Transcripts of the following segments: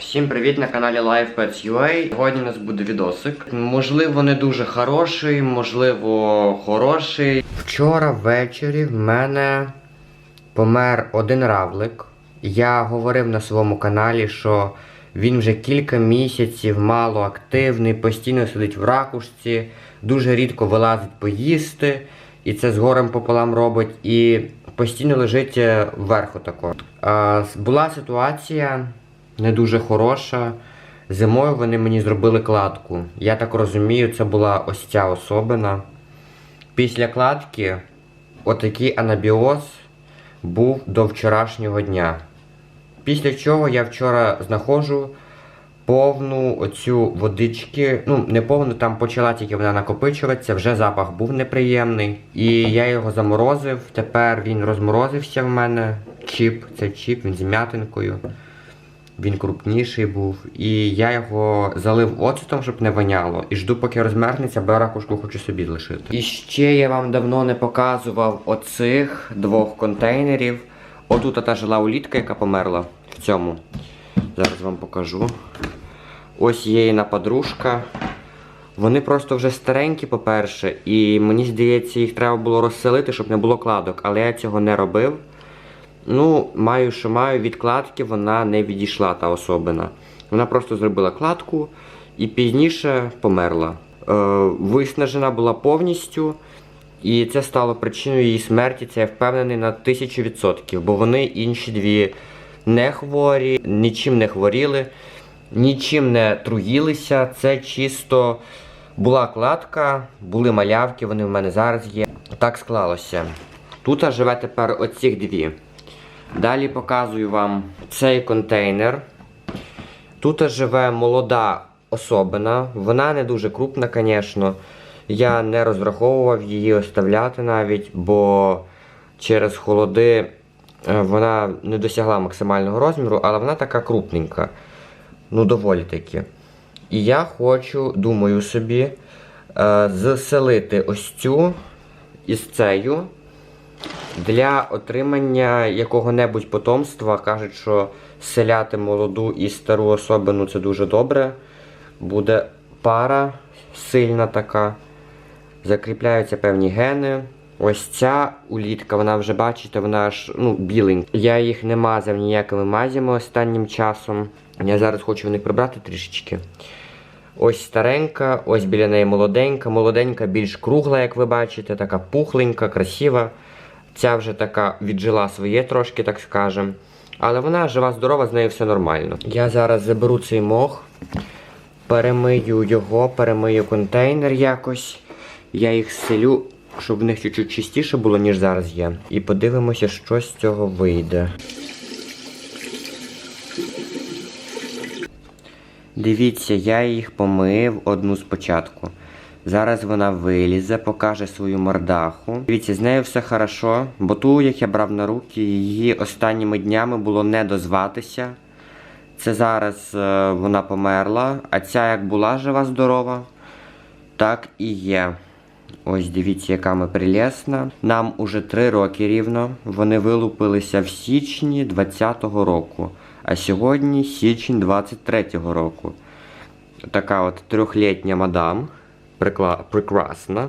Всім привіт на каналі LivePets.ua. Сьогодні у нас буде відосик. Можливо, не дуже хороший, можливо, хороший. Вчора ввечері в мене помер один равлик. Я говорив на своєму каналі, що він вже кілька місяців мало активний, постійно сидить в ракушці, дуже рідко вилазить поїсти, і це з горем пополам робить, і постійно лежить е, вверху тако. Була ситуація не дуже хороша. Зимою вони мені зробили кладку. Я так розумію, це була ось ця особина. Після кладки отакий анабіоз був до вчорашнього дня. Після чого я вчора знаходжу повну оцю водички. Ну, не повну, там почала тільки вона накопичуватися, вже запах був неприємний. І я його заморозив. Тепер він розморозився в мене. Чіп, це чіп, він з м'ятинкою. Він крупніший був. І я його залив оцетом, щоб не воняло. І жду, поки розмерзнеться, бо ракушку хочу собі лишити. І ще я вам давно не показував оцих двох контейнерів. Отут та жила улітка, яка померла в цьому. Зараз вам покажу. Ось є її подружка. Вони просто вже старенькі, по-перше, і мені здається, їх треба було розселити, щоб не було кладок, але я цього не робив. Ну, маю, що маю, від кладки вона не відійшла та особина. Вона просто зробила кладку і пізніше померла. Е, виснажена була повністю, і це стало причиною її смерті. Це я впевнений на тисячу відсотків, бо вони інші дві не хворі, нічим не хворіли, нічим не труїлися. Це чисто була кладка, були малявки, вони в мене зараз є. Так склалося. Тут живе тепер оцих дві. Далі показую вам цей контейнер. Тут живе молода особина. Вона не дуже крупна, звісно. Я не розраховував її оставляти навіть, бо через холоди е, вона не досягла максимального розміру, але вона така крупненька. Ну, доволі таки. І я хочу, думаю собі, е, заселити ось цю із цею для отримання якого-небудь потомства кажуть, що селяти молоду і стару особину це дуже добре. Буде пара сильна така. Закріпляються певні гени. Ось ця улітка, вона вже бачите, вона аж ну, біленька. Я їх не мазав ніякими мазями останнім часом. Я зараз хочу в них прибрати трішечки. Ось старенька, ось біля неї молоденька. Молоденька більш кругла, як ви бачите, така пухленька, красива. Ця вже така віджила своє трошки, так скажем. Але вона жива, здорова, з нею все нормально. Я зараз заберу цей мох, перемию його, перемию контейнер якось. Я їх селю, щоб в них чуть-чуть чистіше було, ніж зараз є. І подивимося, що з цього вийде. Дивіться, я їх помив одну спочатку. Зараз вона вилізе, покаже свою мордаху. Дивіться, з нею все хорошо, бо ту, як я брав на руки, її останніми днями було не дозватися. Це зараз е, вона померла, а ця як була жива, здорова, так і є. Ось дивіться, яка ми прелесна. Нам уже 3 роки рівно. Вони вилупилися в січні 20-го року, а сьогодні січень 23-го року. Така от трьохлітня мадам. Прекрасна.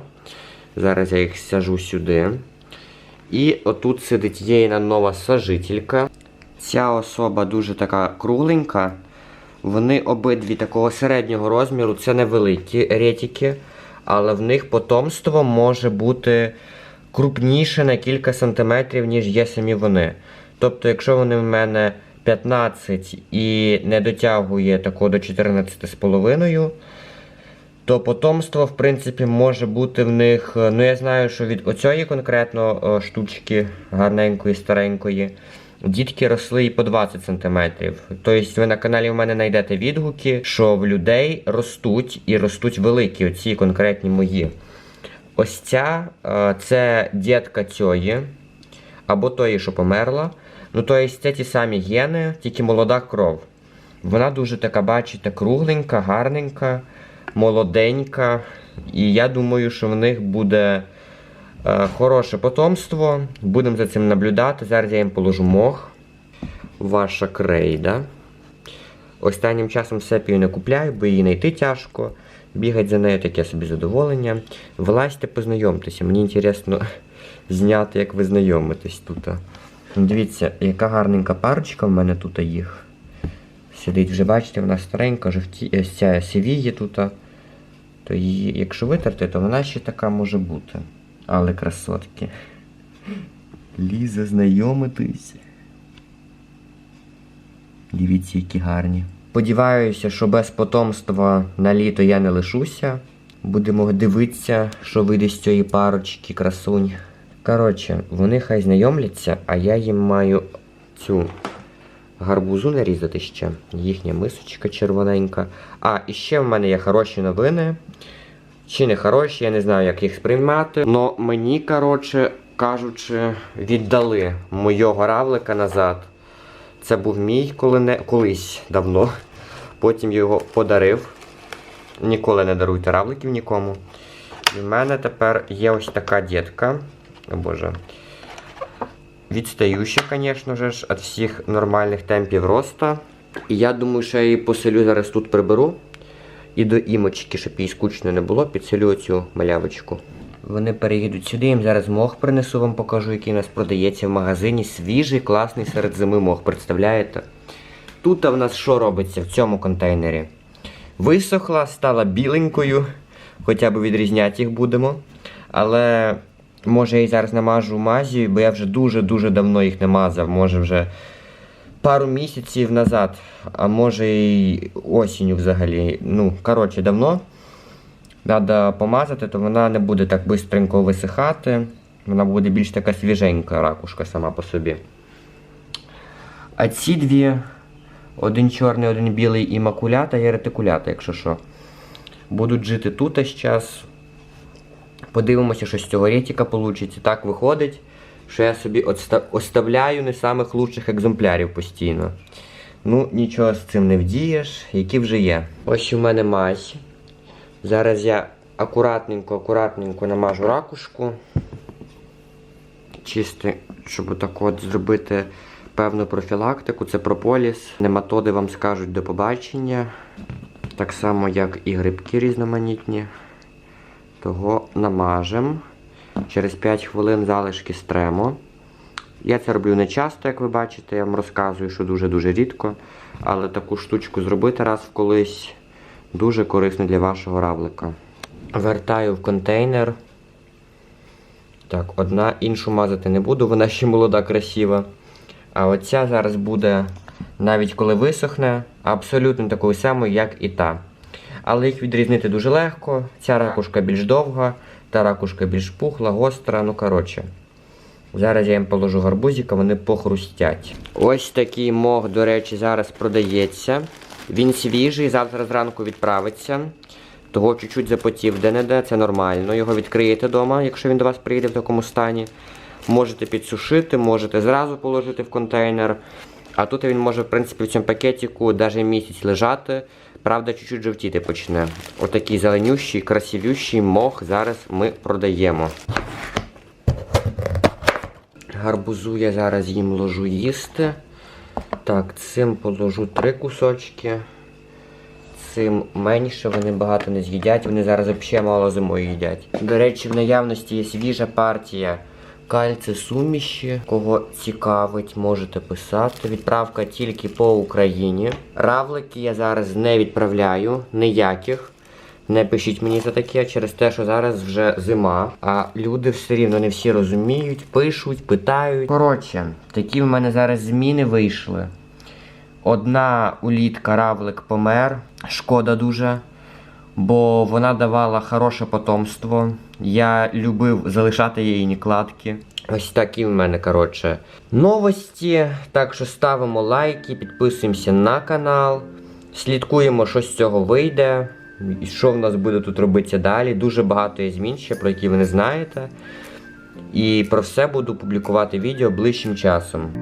Зараз я їх сажу сюди. І отут сидить єйна нова сожителька. Ця особа дуже така кругленька. Вони обидві такого середнього розміру, це невеликі ретики, але в них потомство може бути крупніше на кілька сантиметрів, ніж є самі вони. Тобто, якщо вони в мене 15 і не дотягує такого до 14,5, то потомство, в принципі, може бути в них. е, Ну, я знаю, що від оцієї конкретно е, штучки гарненької, старенької, дітки росли і по 20 см. Тобто ви на каналі в мене знайдете відгуки, що в людей ростуть і ростуть великі, оці конкретні мої. Ось ця е, це дітка цієї, або тої, що померла. Ну, тобто це ті самі гени, тільки молода кров. Вона дуже така, бачите, кругленька, гарненька, молоденька. І я думаю, що в них буде е, хороше потомство. Будемо за цим наблюдати. Зараз я їм положу мох. Ваша крейда. Останнім часом сепію не купляю, бо її знайти тяжко. Бігать за нею таке собі задоволення. Вилазьте, познайомтеся. Мені цікаво зняти, як ви знайомитесь тут. Дивіться, яка гарненька парочка в мене тут їх. Сидить, вже бачите, вона старенька, жовті, е, ця сивіє тут. То її, якщо витерти, то вона ще така може бути. Але красотки. Ліза, знайомитись. Дивіться, які гарні. Сподіваюся, що без потомства на літо я не лишуся. Будемо дивитися, що вийде з цієї парочки красунь. Коротше, вони хай знайомляться, а я їм маю цю гарбузу нарізати ще. Їхня мисочка червоненька. А, і ще в мене є хороші новини. Чи не хороші, я не знаю, як їх сприймати. Но мені, коротше кажучи, віддали мойого равлика назад. Це був мій коли не... колись давно. Потім його подарив. Ніколи не даруйте равликів нікому. І в мене тепер є ось така дітка. О Боже. Відстающа, звісно ж, від всіх нормальних темпів росту. І я думаю, що я її поселю зараз тут приберу. І до імочки, щоб їй скучно не було, підселю цю малявочку. Вони переїдуть сюди, їм зараз мох принесу, вам покажу, який у нас продається в магазині. Свіжий, класний серед зими мох, представляєте? Тут в нас що робиться в цьому контейнері? Висохла, стала біленькою, хоча б відрізняти їх будемо. Але може я її зараз намажу мазію, бо я вже дуже-дуже давно їх не мазав. Може вже пару місяців назад, а може і осінню взагалі. Ну, коротше, давно. Треба помазати, то вона не буде так швидко висихати. Вона буде більш така свіженька ракушка сама по собі. А ці дві, один чорний, один білий і макулята, і ретикулята, якщо що. Будуть жити тут аж час. Подивимося, що з цього ретіка вийде. Так виходить, що я собі оставляю не самих лучших екземплярів постійно. Ну, нічого з цим не вдієш, які вже є. Ось у мене мазь. Зараз я акуратненько, акуратненько намажу ракушку. Чисто, щоб отак от зробити певну профілактику. Це прополіс. Нематоди вам скажуть до побачення. Так само, як і грибки різноманітні. Того намажем. Через 5 хвилин залишки стремо. Я це роблю не часто, як ви бачите, я вам розказую, що дуже-дуже рідко. Але таку штучку зробити раз в колись дуже корисно для вашого равлика. Вертаю в контейнер. Так, одна іншу мазати не буду, вона ще молода, красива. А оця зараз буде, навіть коли висохне, абсолютно такою самою, як і та. Але їх відрізнити дуже легко. Ця ракушка більш довга, та ракушка більш пухла, гостра, ну коротше. Зараз я їм положу гарбузика, вони похрустять. Ось такий мох, до речі, зараз продається. Він свіжий, завтра зранку відправиться. Того чуть-чуть запотів де-не-де, це нормально. Його відкриєте вдома, якщо він до вас приїде в такому стані. Можете підсушити, можете зразу положити в контейнер. А тут він може, в принципі, в цьому пакетику навіть місяць лежати. Правда, чуть-чуть жовтіти почне. Отакий зеленющий, красивющий мох зараз ми продаємо. Гарбузу я зараз їм ложу їсти. Так, цим положу три кусочки. Цим менше, вони багато не з'їдять, вони зараз взагалі мало зимою їдять. До речі, в наявності є свіжа партія кальци суміші. Кого цікавить, можете писати. Відправка тільки по Україні. Равлики я зараз не відправляю, ніяких. Не пишіть мені за таке через те, що зараз вже зима, а люди все рівно не всі розуміють, пишуть, питають. Коротше, такі в мене зараз зміни вийшли. Одна улітка равлик помер, шкода дуже, бо вона давала хороше потомство. Я любив залишати її накладки. Ось такі в мене, коротше, новості. Так що ставимо лайки, підписуємося на канал, слідкуємо, що з цього вийде. І що в нас буде тут робитися далі. Дуже багато є змін ще, про які ви не знаєте. І про все буду публікувати відео ближчим часом.